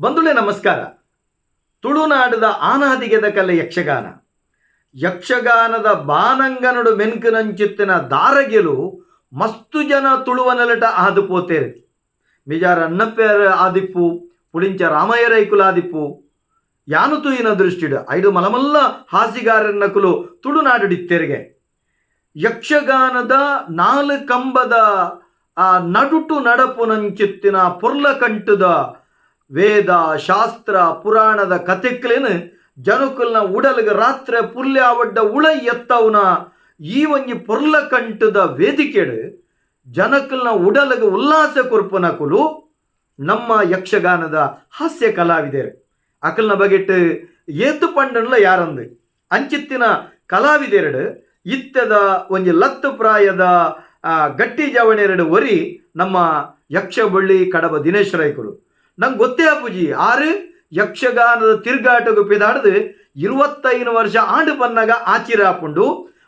ಬಂಧುಳೆ ನಮಸ್ಕಾರ. ತುಳುನಾಡದ ಆನಾದಿಗೆದ ಕಲೆ ಯಕ್ಷಗಾನ. ಯಕ್ಷಗಾನದ ಬಾನಂಗನಡು ಮೆನ್ಕುನಂಚಿತ್ತಿನ ದಾರಗೆಲು ಮಸ್ತು ಜನ ತುಳುವ ನೆಲಟ ಆದು ಪೋತೇರು ಮಿಜಾರ ಅಣ್ಣಪ್ಪೇರ ಆದಿಪ್ಪು, ಪುಳಿಂಚ ರಾಮಯ್ಯ ರೈಕುಲ ಆದಿಪ್ಪು ಯಾನು ತೂಯಿನ ದೃಷ್ಟಿಡು ಐದು ಮಲಮಲ್ಲ ಹಾಸಿಗಾರನ್ನಕುಲು ತುಳುನಾಡಿತ್ತೆರಿಗೆ ಯಕ್ಷಗಾನದ ನಾಲ್ಕಂಬದ, ಆ, ನಡುಟು ಪೊರ್ಲ ಪೊರ್ಲಕಂಟದ ವೇದ, ಶಾಸ್ತ್ರ, ಪುರಾಣದ ಕಥೆಕ್ಲೇನು ಜನಕುಲ್ನ ಉಡಲ್ಗ ರಾತ್ರಿ ಅವಡ್ಡ ಉಳ ಎತ್ತವನ ಈ ಒಂಜಿ ಪೊರ್ಲಕಂಟದ ವೇದಿಕೆಡು ಜನಕುಲ್ನ ಉಡಲ್ಗ ಉಲ್ಲಾಸ ಕೊರ್ಪನಕುಲು ನಮ್ಮ ಯಕ್ಷಗಾನದ ಹಾಸ್ಯ ಕಲಾವಿದರು. ಅಕಲ್ನ ಬಗೆಟ್ ಏತು ಪಂಡನ್ಲ ಯಾರಂದು? ಅಂಚಿತ್ತಿನ ಕಲಾವಿದೆರಡು ಇತ್ತದ ಒಂಜಿ ಲತ್ತು ಪ್ರಾಯದ ಗಟ್ಟಿ ಜವಣೆರಡು ಒರಿ ನಮ್ಮ ಯಕ್ಷಬಳ್ಳಿ ಕಡಬ ದಿನೇಶ್ ರೈಕರು ನಂಗೆ ಗೊತ್ತೇ ಅಪ್ಪುಜಿ ಆರು ಯಕ್ಷಗಾನದ ತಿರ್ಗಾಟ ಪಿದಾಡ್ದು ಇರುವತ್ತೈದು ವರ್ಷ ಆಂಡು ಬನ್ನಾಗ ಆಚಿರ ಹಾಕೊಂಡು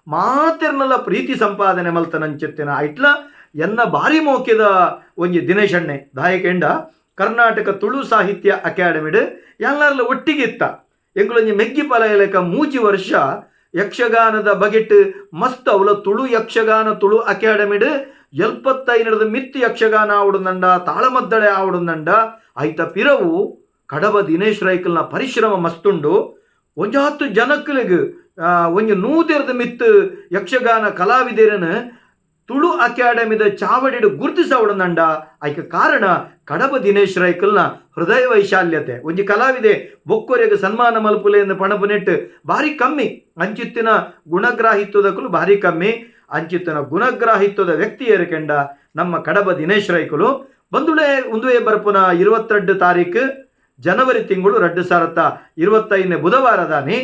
ಮಾತಿರ್ನಲ್ಲ ಪ್ರೀತಿ ಸಂಪಾದನೆ ಮಲ್ತನಂಚಿತ್ತಿನ ಐಟ್ಲ ಎನ್ನ ಭಾರಿ ಮೋಕ್ಯದ ಒಂಜಿ ದಿನೇಶಣ್ಣೆ ದಾಯಕೆಂಡ. ಕರ್ನಾಟಕ ತುಳು ಸಾಹಿತ್ಯ ಅಕಾಡೆಮಿಡ್ ಎಲ್ಲರಲ್ಲ ಒಟ್ಟಿಗಿತ್ತ. ಎಂಗಳೊಂಜಿ ಮೆಗ್ಗಿ ಪಲಯಲಕ ಮೂಜಿ ವರ್ಷ ಯಕ್ಷಗಾನದ ಬಗೆಟ್ ಮಸ್ತ್ ಅವಲ ತುಳು ಯಕ್ಷಗಾನ ತುಳು ಅಕಾಡೆಮಿಡ್ ಎಲ್ಪತ್ತೈನರದ ಮಿತ್ತು ಯಕ್ಷಗಾನ ಆವಡುನಂಡ ತಾಳಮದ್ದಳೆ ಆವಡುನಂಡ ಐತ ಪಿರವು ಕಡಬ ದಿನೇಶ್ ರೈಕಲ್ನ ಪರಿಶ್ರಮ ಮಸ್ತುಂಡು. ಒಂಜಾತು ಜನಕ್ಕಲಿಗೆ ಒಂಜಿ ನೂತಿರದ ಮಿತ್ತು ಯಕ್ಷಗಾನ ಕಲಾವಿದರನ್ನ ತುಳು ಅಕಾಡೆಮಿದ ಚಾವಡಿಡು ಗುರುತಿಸವಡನಂಡ ಐಕ ಕಾರಣ ಕಡಬ ದಿನೇಶ್ ರೈಕಲ್ನ ಹೃದಯ ವೈಶಾಲ್ಯತೆ. ಒಂಜಿ ಕಲಾವಿದೆ ಬೊಕ್ಕೊರೆಗೆ ಸನ್ಮಾನ ಮಲ್ಪುಲೆ ಎಂದು ಪಣಪುನೆಟ್ಟು ಭಾರಿ ಕಮ್ಮಿ. ಅಂಚಿತ್ತಿನ ಗುಣಗ್ರಾಹಿತ್ವದಕ್ಕೂ ಭಾರಿ ಕಮ್ಮಿ. ಅಂಚಿತ್ತಿನ ಗುಣಗ್ರಾಹಿತ್ವದ ವ್ಯಕ್ತಿ ಏರಿಕೆಂಡ ನಮ್ಮ ಕಡಬ ದಿನೇಶ್ ರೈಕುಲು ಬಂದುಳೆ ಉಂದುವೆ ಬರ್ಪುನ ಇರುವತ್ತೆರಡು ತಾರೀಕು ಜನವರಿ ತಿಂಗಳು ರಡ್ಡು ಸಾವಿರದ ಇರುವತ್ತೈದನೇ ಬುಧವಾರದಾನಿ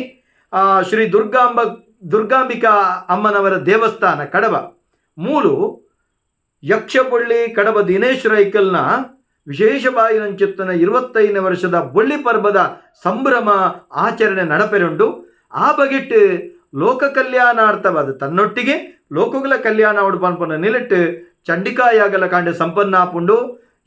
ಶ್ರೀ ದುರ್ಗಾಂಬ, ದುರ್ಗಾಂಬಿಕಾ ಅಮ್ಮನವರ ದೇವಸ್ಥಾನ ಕಡಬ. ಮೂಲು ಯಕ್ಷಬೊಳ್ಳಿ ಕಡಬ ದಿನೇಶ್ ರೈಕಲ್ನ ವಿಶೇಷ ಬಾಯಿನಂಚಿತ್ತನ ಇರುವತ್ತೈದನೇ ವರ್ಷದ ಬೊಳ್ಳಿ ಪರ್ವದ ಸಂಭ್ರಮ ಆಚರಣೆ ನಡಪೆರುಂಡು. ಆ ಬಗೆಟ್ ಲೋಕ ಕಲ್ಯಾಣಾರ್ಥವಾದ ತನ್ನೊಟ್ಟಿಗೆ ಲೋಕಗಳ ಕಲ್ಯಾಣ ಉಡುಪನ್ಪನ ನಿಲಿಟ್ಟು ಚಂಡಿಕಾಯಾಗಲ ಕಾಂಡ ಸಂಪನ್ನಾಪುಂಡು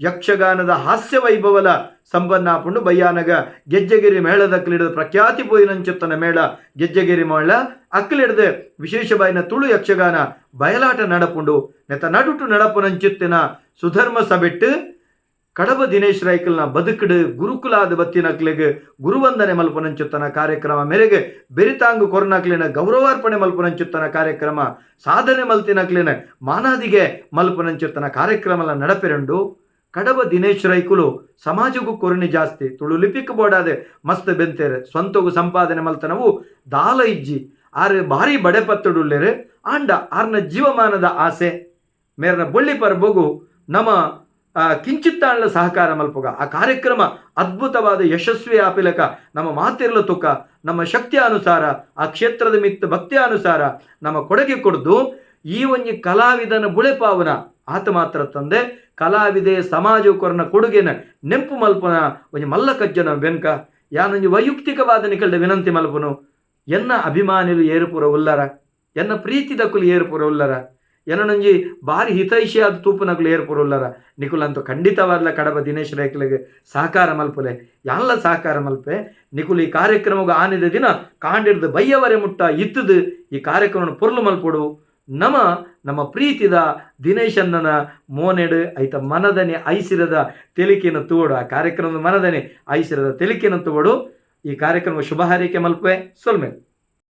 ಯಕ್ಷಗಾನದ ಹಾಸ್ಯ ವೈಭವಲ ಸಂಪನ್ನಾಪುಂಡು ಬಯ್ಯಾನಗ, ಗೆಜ್ಜೆಗಿರಿ ಮೇಳದ ಅಕ್ಕಲಿಡದ ಪ್ರಖ್ಯಾತಿ ಪೋಯಿನಂಚಿತ್ತನ ಮೇಳ, ಗೆಜ್ಜೆಗಿರಿ ಮೇಳ ಅಕ್ಕಲಿಡ್ದು ವಿಶೇಷ ಬಾಯಿನ ತುಳು ಯಕ್ಷಗಾನ ಬಯಲಾಟ ನಡಪುಂಡು, ನೆತ ನಡುಟು ನಡಪುನಂಚಿತ್ತಿನ ಸುಧರ್ಮ ಸಬೆಟ್ಟು ಕಡಬ ದಿನೇಶ್ ರೈಕಲ್ನ ಬದುಕಡು ಗುರುಕುಲಾದ ಬತ್ತಿನಕ್ಲೆಗ್ ಗುರುವಂದನೆ ಮಲ್ಪನಂಚುತ್ತನ ಕಾರ್ಯಕ್ರಮ ಮೇರೆಗೆ ಬೆರಿತಾಂಗು ಕೊರನಕ್ಲಿನ ಗೌರವಾರ್ಪಣೆ ಮಲ್ಪನಂಚುತ್ತನ ಕಾರ್ಯಕ್ರಮ, ಸಾಧನೆ ಮಲ್ತಿನಕ್ಲಿನ ಮಾನಾದಿಗೆ ಮಲ್ಪನಂಚುತ್ತನ ಕಾರ್ಯಕ್ರಮಲ ನಡಪೆರಂಡು. ಕಡಬ ದಿನೇಶ್ ರೈಕುಲು ಸಮಾಜಗೂ ಕೊರನಿ ಜಾಸ್ತಿ, ತುಳು ಲಿಪಿಕ್ ಬೋಡಾದೆ ಮಸ್ತ್ ಬೆಂತೇರೆ, ಸ್ವಂತಗು ಸಂಪಾದನೆ ಮಲ್ತನವು ದಾಲ ಇಜ್ಜಿ, ಆರ್ ಭಾರಿ ಬಡೆ ಪತ್ತಡುಲ್ಲೇರೆ ಆಂಡ ಆರ್ನ ಜೀವಮಾನದ ಆಸೆ. ಮೇರನ ಬೊಳ್ಳಿ ಪರ್ಬಗು ನಮ್ಮ ಕಿಂಚಿತ್ತಾಣ್ಲ ಸಹಕಾರ ಮಲ್ಪುಗ. ಆ ಕಾರ್ಯಕ್ರಮ ಅದ್ಭುತವಾದ ಯಶಸ್ವಿ ಆಪಿಲಕ ನಮ್ಮ ಮಾತಿರ್ಲ ತುಕ, ನಮ್ಮ ಶಕ್ತಿಯ ಅನುಸಾರ, ಆ ಕ್ಷೇತ್ರದ ಮಿತ್ತ ಭಕ್ತಿಯ ಅನುಸಾರ ನಮ್ಮ ಕೊಡುಗೆ ಕೊಡ್ದು ಈ ಒಂಜಿ ಕಲಾವಿದನ ಬುಳೆಪಾವನ ಆತ ಮಾತ್ರ ತಂದೆ. ಕಲಾವಿದೆ ಸಮಾಜ ಕೊರನ ಕೊಡುಗೆನ ನೆಂಪು ಮಲ್ಪನ ಒಂಜಿ ಮಲ್ಲ ಕಜ್ಜನ ಬೆನ್ಕ ಯಾನೊಂಜಿ ವೈಯಕ್ತಿಕವಾದ ನಿಕಲ್ಡ ವಿನಂತಿ ಮಲ್ಪನು. ಎನ್ನ ಅಭಿಮಾನಿಲು ಏರುಪುರ ಉಲ್ಲರ, ಎನ್ನ ಪ್ರೀತಿ ದಕ್ಕುಲು ಏರುಪುರ ಉಲ್ಲರ. ಎನ್ನೊಂಜಿ ಭಾರಿ ಹಿತೈಷಿ ಆದ ತೂಪುನಕುಲು ಏರ್ಪುರುಲ್ಲರ ನಿಕುಲಂತೂ ಖಂಡಿತವಾದ್ಲ ಕಡಬ ದಿನೇಶ್ ರೇಖಲೆಗೆ ಸಹಕಾರ ಮಲ್ಪಲೆ. ಎಲ್ಲ ಸಹಕಾರ ಮಲ್ಪೆ. ನಿಕುಲು ಈ ಕಾರ್ಯಕ್ರಮಗ ಆನಿದ ದಿನ ಕಾಂಡಿಡ್ದು ಬಯ್ಯವರೆ ಮುಟ್ಟ ಇತ್ತದು ಈ ಕಾರ್ಯಕ್ರಮ ಪೊರ್ಲು ಮಲ್ಪೊಡು. ನಮ, ನಮ್ಮ ಪ್ರೀತಿದ ದಿನೇಶನ್ನನ ಮೋನೆಡು ಐತ ಮನದನೆ ಐಸಿರದ ತೆಲಿಕೆನ ತೂಡು ಆ ಕಾರ್ಯಕ್ರಮದ ಮನದನೆ ಐಸಿರದ ತೆಲಿಕೆನ ತೂಡು ಈ ಕಾರ್ಯಕ್ರಮ ಶುಭ ಹಾರೈಕೆ ಮಲ್ಪೆ ಸೊಲ್ಮೆ